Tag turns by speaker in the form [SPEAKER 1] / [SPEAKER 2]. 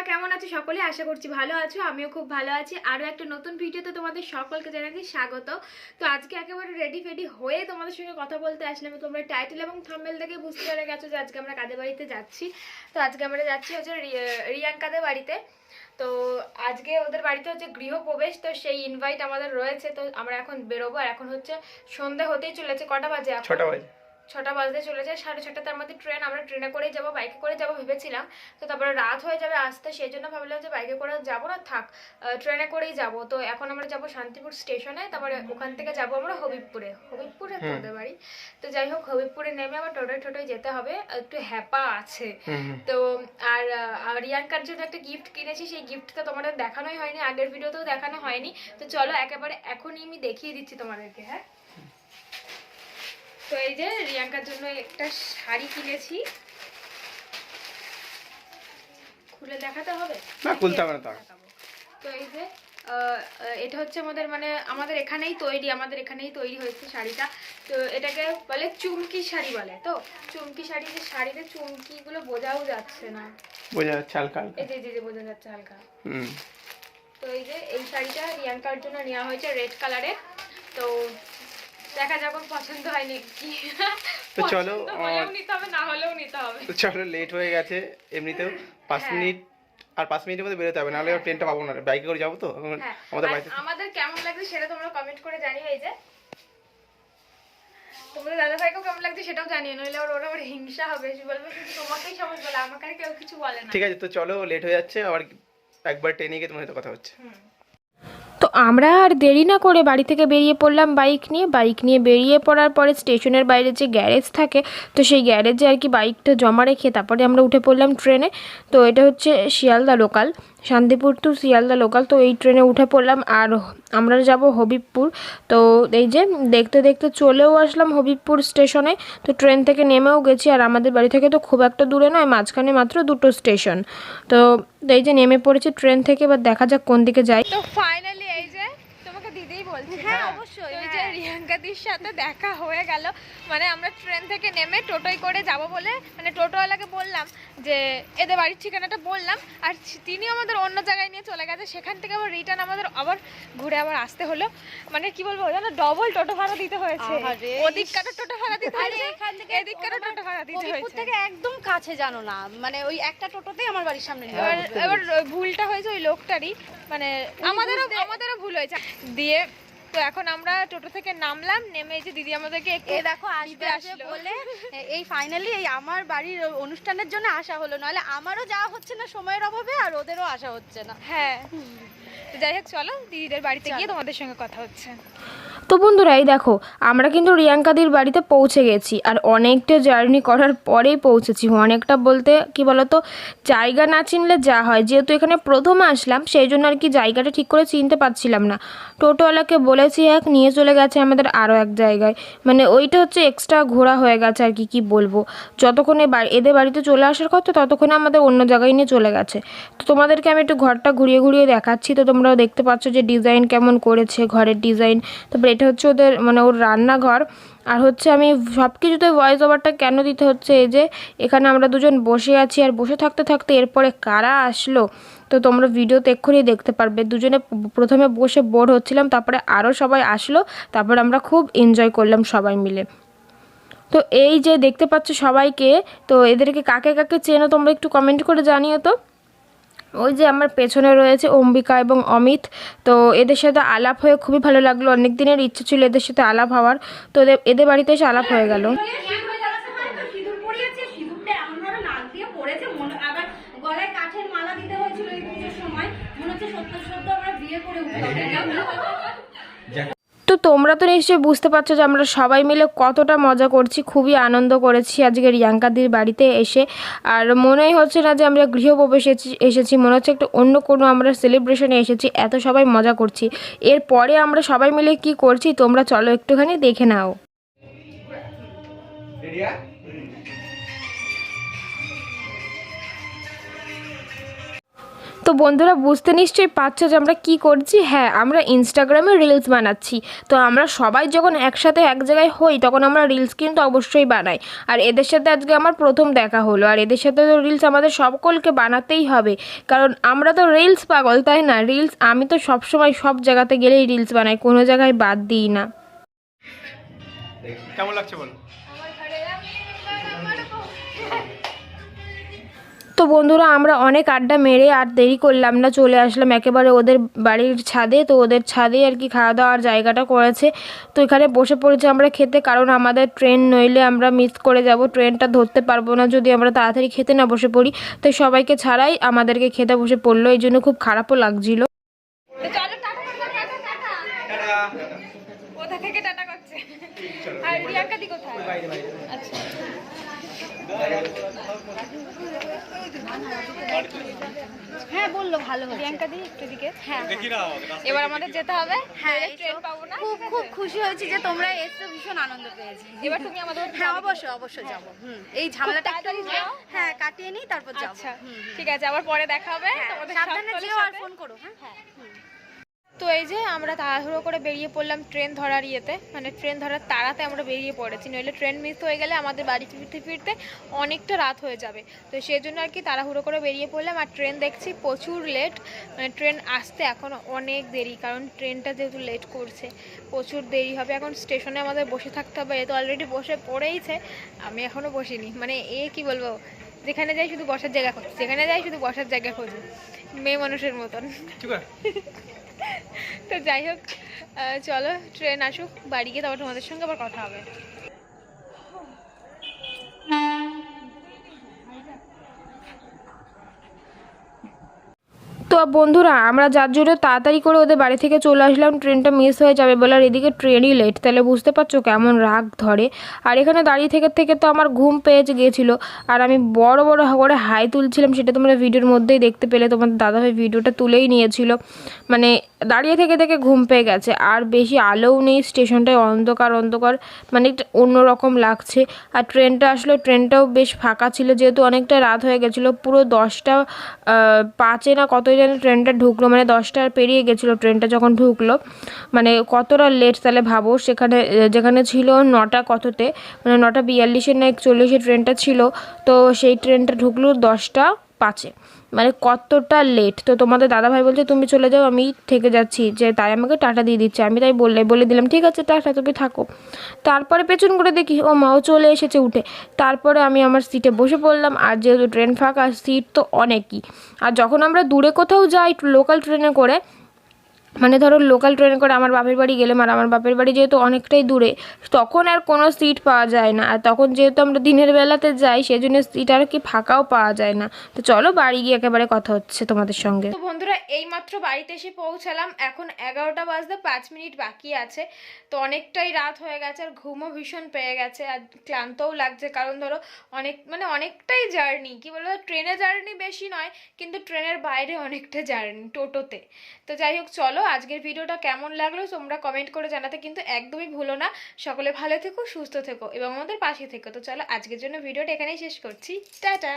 [SPEAKER 1] তোমরা কেমন আছো সকলে? আশা করছি ভালো আছো, আমিও খুব ভালো আছি। আরও একটা নতুন ভিডিওতে তোমাদের সকলকে জানাচ্ছি স্বাগত। তো আজকে একেবারে রেডি ফেডি হয়ে তোমাদের সঙ্গে কথা বলতে আসলাম। তোমরা টাইটেল এবং থাম্বেল থেকে বুঝতে পেরে গেছো যে আজকে আমরা কাদের বাড়িতে যাচ্ছি। তো আজকে আমরা যাচ্ছি হচ্ছে রিয়াঙ্কাদের বাড়িতে। তো আজকে ওদের বাড়িতে হচ্ছে গৃহপ্রবেশ, তো সেই ইনভাইট আমাদের রয়েছে। তো আমরা এখন বেরোবো। আর এখন হচ্ছে সন্ধ্যা হতেই চলেছে। কটা বাজে
[SPEAKER 2] ছটা বাজে।
[SPEAKER 1] ছটা বাজতে চলে যায় সাড়ে ছটা তার মধ্যে ট্রেন আমরা ট্রেনে করেই যাব বাইকে করে যাব ভেবেছিলাম। তো তারপরে রাত হয়ে যাবে আসতে সেই জন্য ভাবলাম যে বাইকে করে যাব না থাক ট্রেনে করেই যাব। তো এখন আমরা যাব শান্তিপুর স্টেশনে তারপরে ওখান থেকে যাব আমরা হবিবপুরে। হবিবপুরে তো
[SPEAKER 2] হুম।
[SPEAKER 1] ওদের বাড়ি। তো যাই হোক হবিবপুরে নেমে আবার টোটোয় টোটোয় যেতে হবে একটু হ্যাপা আছে। তো আর রিয়াঙ্কার জন্য একটা গিফট কিনেছি সেই গিফটটা তোমাদের দেখানোই হয়নি আগের ভিডিওতেও দেখানো হয়নি। তো চলো একেবারে এখনই আমি দেখিয়ে দিচ্ছি তোমাদেরকে হ্যাঁ? তো এই যে রিয়াঙ্কার জন্য একটা শাড়ি কিনেছি। খুলে দেখাতে হবে?
[SPEAKER 2] না, খুলতে হবে না
[SPEAKER 1] তো এই যে এটা হচ্ছে আমাদের মানে আমাদের এখানেই তৈরি আমাদের এখানেই তৈরি হয়েছে শাড়িটা। তো এটাকে বলে চুমকি শাড়ি বলে তো? চুমকি শাড়ি যে শাড়িতে চুমকিগুলো বোঝাও যাচ্ছে না।
[SPEAKER 2] বোঝা যাচ্ছে হালকা হালকা।
[SPEAKER 1] এই যে এই যে- যে বোঝা যাচ্ছে হালকা।
[SPEAKER 2] হুম।
[SPEAKER 1] তো এই যে এই শাড়িটা রিয়াঙ্কার জন্য নেওয়া হয়েছে রেড কালারের। তো দেখা পছন্দ
[SPEAKER 2] তো চলো,
[SPEAKER 1] নিতে হবে না হলেও নিতে হবে।
[SPEAKER 2] তো চলো লেট হয়ে গেছে এমনিতেও পাঁচ
[SPEAKER 1] হ্যাঁ।
[SPEAKER 2] মিনিট আর পাঁচ মিনিটের মধ্যে বেরোতে হবে নাহলে ট্রেনটা পাবো না বাইকে করে যাব তো
[SPEAKER 1] হ্যাঁ
[SPEAKER 2] আমাদের বাড়িতে
[SPEAKER 1] আমাদের কেমন লাগছে সেটা তোমরা কমেন্ট করে এই যে। তোমাদের দাদা ভাইকেও কেমন লাগছে সেটাও জানিয়ে নইলে ওর ওরা আবার হিংসা হবে সে বলবে তোমাকেই সবাই বলে আমাকে কেউ কিছু বলে না।
[SPEAKER 2] ঠিক আছে তো চলো লেট হয়ে যাচ্ছে আবার একবার ট্রেনে গিয়ে তোমার সাথে কথা হচ্ছে।
[SPEAKER 1] হুম।
[SPEAKER 3] তো আমরা আর দেরি না করে বাড়ি থেকে বেরিয়ে পড়লাম বাইক নিয়ে। বাইক নিয়ে বেরিয়ে পড়ার পরে স্টেশনের বাইরে যে গ্যারেজ থাকে, তো সেই গ্যারেজে আর কি বাইকটা জমা রেখে তারপরে আমরা উঠে পড়লাম ট্রেনে। তো এটা হচ্ছে Sealdah local Shantipur to Sealdah local তো এই ট্রেনে উঠে পড়লাম। আর আমরা যাব হবিবপুর। তো এই যে দেখতে দেখতে চলেও আসলাম হবিবপুর স্টেশনে তো ট্রেন থেকে নেমেও গেছি। আর আমাদের বাড়ি থেকে তো খুব একটা দূরে নয়, মাঝখানে মাত্র দুটো স্টেশন তো এই যে নেমে পড়েছি ট্রেন থেকে, এবার দেখা যাক কোন দিকে যাই।
[SPEAKER 1] তো ফাইনালি এই বলছি হ্যাঁ অবশ্যই এই যে রিয়াঙ্কাদির সাথে দেখা হয়ে গেল। মানে আমরা ট্রেন থেকে নেমে টোটোয় করে যাব বলে মানে টোটোওয়ালাকে বললাম যে এদের বাড়ির ঠিকানাটা বললাম। আর তিনি আমাদের অন্য জায়গায় নিয়ে চলে গেছে। সেখান থেকে আবার রিটার্ন আমাদের আবার ঘুরে আবার আসতে হলো। মানে কি বলব জানো ডবল টোটো ভাড়া দিতে হয়েছে। ওদিক কাটা টোটো ভাড়া দিতে হয়েছে
[SPEAKER 4] এখান থেকে
[SPEAKER 1] এদিক কাটা টোটো ভাড়া দিতে হয়েছে।
[SPEAKER 4] থেকে একদম কাছে জানো না। মানে ওই একটা টোটোতেই আমার বাড়ির সামনে
[SPEAKER 1] এবার। এবার ভুলটা হয়েছে ওই লোকটারই। মানে আমাদেরও আমাদেরও ভুল হয়েছে। দিয়ে তো এখন আমরা টোটো থেকে নামলাম নেমে এই যে দিদি আমাদেরকে
[SPEAKER 4] এ দেখো আসবে আসবে বলে। এই ফাইনালি এই আমার বাড়ির অনুষ্ঠানের জন্য আসা হলো নাহলে আমারও যাওয়া হচ্ছে না সময়ের অভাবে আর ওদেরও আসা হচ্ছে না।
[SPEAKER 1] হ্যাঁ। তো যাই হোক চলো দিদিদের বাড়িতে গিয়ে তোমাদের সঙ্গে কথা হচ্ছে।
[SPEAKER 3] তো বন্ধুরা এই দেখো, আমরা কিন্তু রিয়াঙ্কাদির বাড়িতে পৌঁছে গেছি আর অনেকটা জার্নি করার পরেই পৌঁছেছি। অনেকটা বলতে কি বলতো, জায়গা না চিনলে যা হয়। যেহেতু এখানে প্রথম আসলাম, সেই জন্য আর কি জায়গাটা ঠিক করে চিনতে পারছিলাম না। টোটোওয়ালাকে বলেছি এক নিয়ে চলে গেছে আমাদের আরও এক জায়গায়। মানে ওইটা হচ্ছে এক্সট্রা ঘোরা হয়ে গেছে আর কি কি বলব? যতক্ষণে এদের বাড়িতে চলে আসার কথা, ততক্ষণে আমাদের অন্য জায়গায় নিয়ে চলে গেছে। তো তোমাদেরকে আমি একটু ঘরটা ঘুরিয়ে ঘুরিয়ে দেখাচ্ছি। তো তোমরাও দেখতে পাচ্ছ যে ডিজাইন কেমন করেছে, ঘরের ডিজাইন তারপরে এটা হচ্ছে ওদের মানে ওর রান্নাঘর। আর হচ্ছে আমি সব কিছুতে ভয়েস ওভারটা কেন দিতে হচ্ছে? এই যে, এখানে আমরা দুজন বসে আছি আর বসে থাকতে থাকতে এরপরে কারা আসলো? তো তোমরা ভিডিওতে এক্ষুনি দেখতে পারবে। দুজনে প্রথমে বসে বোর হচ্ছিলাম, তারপরে আরও সবাই আসলো, তারপরে আমরা খুব এনজয় করলাম সবাই মিলে। তো এই যে দেখতে পাচ্ছ সবাইকে, তো এদেরকে কাকে কাকে চেনো তোমরা একটু কমেন্ট করে জানিও তো। ওই যে আমার পেছনে রয়েছে অম্বিকা এবং অমিত। তো এদের সাথে আলাপ হয়ে খুবই ভালো লাগল। অনেক দিনের ইচ্ছে ছিল এদের সাথে আলাপ হওয়ার। তো এদের বাড়িতে এসে আলাপ হয়ে গেল।
[SPEAKER 5] মালা দিতে হয়েছিল এই পুজোর সময়। মনে হচ্ছে সত্য সত্য আমরা বিয়ে করে
[SPEAKER 3] তোমরা তো নিশ্চয়ই বুঝতে পারছ যে আমরা সবাই মিলে কতটা মজা করছি, খুবই আনন্দ করেছি আজকে রিয়াঙ্কাদির বাড়িতে এসে। আর মনেই হচ্ছে না যে আমরা গৃহপ্রবেশ এসেছি, মনে হচ্ছে একটা অন্য কোনো আমরা সেলিব্রেশনে এসেছি, এত সবাই মজা করছি। এরপরে আমরা সবাই মিলে কি করছি, তোমরা চলো একটুখানি দেখে নাও। তো বন্ধুরা বুঝতে নিশ্চয়ই পারছ যে আমরা কি করছি? হ্যাঁ আমরা ইনস্টাগ্রামে রিলস বানাচ্ছি। তো আমরা সবাই যখন একসাথে এক জায়গায় হই তখন আমরা রিলস কিন্তু অবশ্যই বানাই। আর এদের সাথে আজকে আমার প্রথম দেখা হলো। আর এদের সাথে তো রিলস আমাদের সকলকে বানাতেই হবে। কারণ আমরা তো রিলস পাগল তাই না? রিলস আমি তো সবসময় সব জায়গাতে গেলেই রিলস বানাই কোনো জায়গায় বাদ দিই না।
[SPEAKER 2] কেমন লাগছে বলো?
[SPEAKER 3] তো বন্ধুরা আমরা অনেক আড্ডা মেরে আর দেরি করলাম না চলে আসলাম একেবারে ওদের বাড়ির ছাদে। তো ওদের ছাদে আর কি খাওয়া দাওয়ার জায়গাটা করেছে। তো এখানে বসে পড়েছি আমরা খেতে কারণ আমাদের ট্রেন নইলে আমরা মিস করে যাব। ট্রেনটা ধরতে পারব না যদি আমরা তাড়াতাড়ি খেতে না বসে পড়ি। তো সবাইকে ছাড়াই আমাদেরকে খেতে বসে পড়ল এই জন্য খুব খারাপও লাগছিল।
[SPEAKER 1] তো চলো টাটা করব, টাটা, টাটা। কোথা থেকে টাটা করছে? আর দি কোথায়? আচ্ছা।
[SPEAKER 4] হ্যাঁ বলল ভালো
[SPEAKER 1] প্রিয়াঙ্কা দি একটু দিকে
[SPEAKER 4] হ্যাঁ
[SPEAKER 1] এবার আমাদের যেতে হবে।
[SPEAKER 4] হ্যাঁ
[SPEAKER 1] ট্রেন পাবো না?
[SPEAKER 4] খুব খুব খুশি হয়েছি যে তোমরা এসে ভীষণ আনন্দ পেয়েছি।
[SPEAKER 1] এবার তুমি আমাদের
[SPEAKER 4] হ্যাঁ অবশ্যই অবশ্যই যাব। হুম এই ঝামেলাটা একটু হ্যাঁ কাটিয়ে নিই তারপর যাব।
[SPEAKER 1] আচ্ছা। ঠিক আছে আবার পরে দেখা হবে।
[SPEAKER 4] হ্যাঁ,
[SPEAKER 1] তোমাদের
[SPEAKER 4] সাবধানে যেও আর ফোন করো হ্যাঁ।
[SPEAKER 1] তো এই যে আমরা তাড়াহুড়ো করে বেরিয়ে পড়লাম ট্রেন ধরার ইয়েতে মানে ট্রেন ধরার তাড়াতে আমরা বেরিয়ে পড়েছি। নইলে ট্রেন মিস হয়ে গেলে আমাদের বাড়ি ফিরতে ফিরতে অনেকটা রাত হয়ে যাবে। তো সেই জন্য আর কি তাড়াহুড়ো করে বেরিয়ে পড়লাম। আর ট্রেন দেখছি প্রচুর লেট মানে ট্রেন আসতে এখন অনেক দেরি কারণ ট্রেনটা যেহেতু লেট করছে প্রচুর দেরি হবে। এখন স্টেশনে আমাদের বসে থাকতে হবে এ তো অলরেডি বসে পড়েইছে আমি এখনও বসিনি। মানে এ কি বলব যেখানে যাই শুধু বসার জায়গা খোঁজ যেখানে যাই শুধু বসার জায়গা খোঁজে মেয়ে মানুষের মতন। তো যাই হোক চলো ট্রেন আসুক, বাড়ি গিয়ে তারপর তোমাদের সঙ্গে আবার কথা হবে।
[SPEAKER 3] তো বন্ধুরা, আমরা যার জন্য তাড়াতাড়ি করে ওদের বাড়ি থেকে চলে আসলাম, ট্রেনটা মিস হয়ে যাবে বলে আর এদিকে ট্রেনই লেট তাহলে বুঝতে পারছ কেমন রাগ ধরে। আর এখানে দাঁড়িয়ে থেকে থেকে তো আমার ঘুম পেয়ে গিয়েছিল। আর আমি বড় বড় করে হাই তুলছিলাম, সেটা তোমরা ভিডিওর মধ্যেই দেখতে পেলে। তোমার দাদাভাই ভিডিওটা তুলেই নিয়েছিল। মানে দাঁড়িয়ে থেকে থেকে ঘুম পেয়ে গেছে। আর বেশি আলোও নেই স্টেশনটায় অন্ধকার অন্ধকার মানে অন্যরকম লাগছে। আর ট্রেনটা আসলো, ট্রেনটাও বেশ ফাঁকা ছিল, যেহেতু অনেকটা রাত হয়ে গেছিল, পুরো দশটা পাঁচে না কতই যেন ট্রেনটা ঢুকলো মানে দশটা পেরিয়ে গেছিল ট্রেনটা যখন ঢুকলো। মানে কতটা লেট তাহলে ভাবো, সেখানে, যেখানে ছিল নটা কততে মানে নটা বিয়াল্লিশে না একচল্লিশে ট্রেনটা ছিল, তো সেই ট্রেনটা ঢুকলো দশটা পাঁচে। মানে কতটা লেট তো তোমাদের দাদাভাই বলছে, তুমি চলে যাও, আমি থেকে যাচ্ছি। যে তাই আমাকে টাটা দিয়ে দিচ্ছে। আমি তাই বললে বলে দিলাম, ঠিক আছে, টাটা, তুমি থাকো। তারপরে পেছন করে দেখি, ও মাও চলে এসেছে উঠে। তারপরে আমি আমার সিটে বসে পড়লাম। আর যেহেতু ট্রেন ফাঁকা সিট তো অনেকই। আর যখন আমরা দূরে কোথাও যাই লোকাল ট্রেনে করে মানে ধরো লোকাল ট্রেনে করে আমার বাপের বাড়ি গেলাম আর আমার বাপের বাড়ি যেহেতু অনেকটাই দূরে, তখন আর কোনো সিট পাওয়া যায় না। আর তখন যেহেতু আমরা দিনের বেলাতে যাই, সেজন্য সিট আর কি ফাঁকাও পাওয়া যায় না। তো চলো বাড়ি গিয়ে একেবারে কথা হচ্ছে তোমাদের সঙ্গে।
[SPEAKER 1] তো বন্ধুরা, এইমাত্র বাড়িতে এসে পৌঁছালাম। এখন এগারোটা বাজতে পাঁচ মিনিট বাকি আছে। তো অনেকটাই রাত হয়ে গেছে আর ঘুমও ভীষণ পেয়ে গেছে আর ক্লান্তও লাগছে। কারণ ধরো অনেক মানে অনেকটাই জার্নি, কি বলব? ট্রেনে জার্নি বেশি নয়, কিন্তু ট্রেনের বাইরে অনেকটা জার্নি টোটোতে। তো যাই হোক চলো আজকের ভিডিওটা কেমন লাগল তোমরা কমেন্ট করে জানাতে কিন্তু একদমই ভুলো না। সকলে ভালো থেকো, সুস্থ থেকো এবং আমাদের পাশে থেকো। তো চলো আজকের জন্য ভিডিওটা এখানেই শেষ করছি। টাটা!